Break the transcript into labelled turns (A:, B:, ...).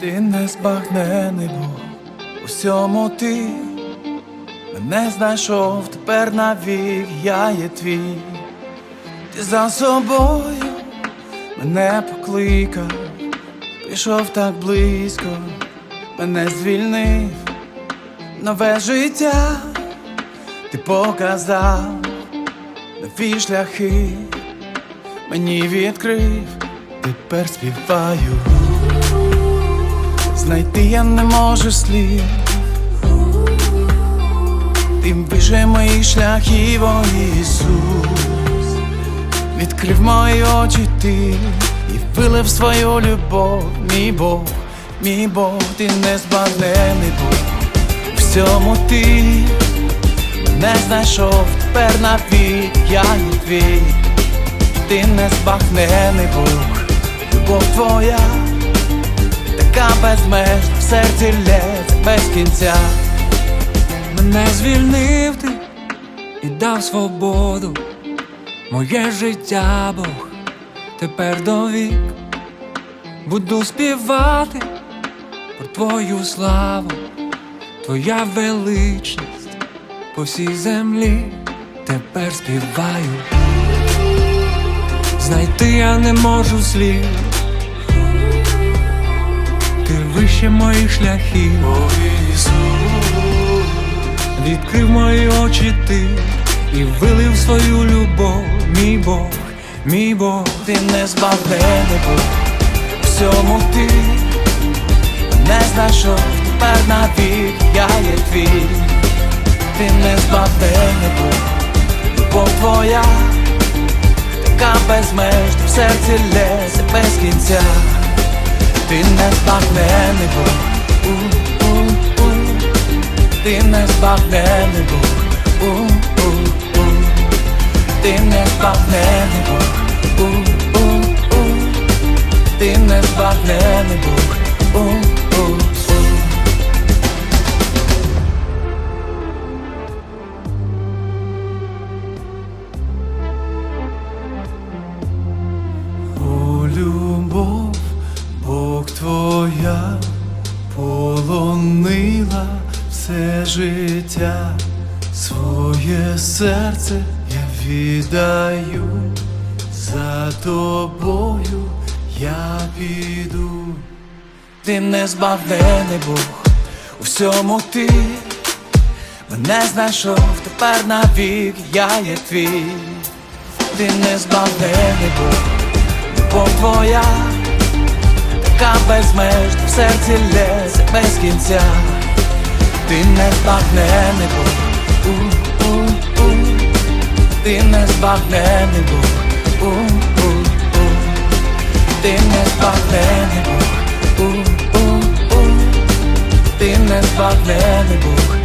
A: Ти не збагнений Бог, у всьому ти мене знайшов, тепер навік я є твій. Ти за собою мене покликав, пішов так близько, мене звільнив, нове життя, ти показав нові шляхи, мені відкрив, тепер співаю. Знайти я не можу слів. Тим вище моїх шляхів, о Ісус. Відкрив мої очі ти і вилив свою любов, мій Бог, мій Бог, ти не збагнений Бог. У всьому ти мене знайшов, тепер навік я є твій. Ти не збагнений Бог, любов твоя така безмежна, в серці лється без кінця.
B: Мене звільнив ти і дав свободу, моє життя Бог тепер довік буду співати про твою славу, твоя величність по всій землі. Тепер співаю. Знайти я не можу слів, ти вище моїх шляхів.
A: О Ісус,
B: Відкрив мої очі ти і вилив свою любов, мій Бог, мій Бог,
A: ти не збагнений Бог, всьому ти мене знайшов, тепер навік я є твій, ти не збагнений Бог, любов твоя, така безмежна, в серці лється без кінця, ти не збагнений Бог. У-у-у. Ти не збагнений Бог, у-у-у Ти не збагнений твоя полонила все життя, своє серце я віддаю, за тобою я піду. Ти не збавлений Бог, у всьому ти мене знайшов, тепер навік я є твій. Ти не збавлений Бог, любов твоя яка безмежд в серці лється без кінця, ти не збагне небо, у, у, у. ти не збагне небо, у, у, у. ти не збагне небо, у, у, у. ти не збагне небо.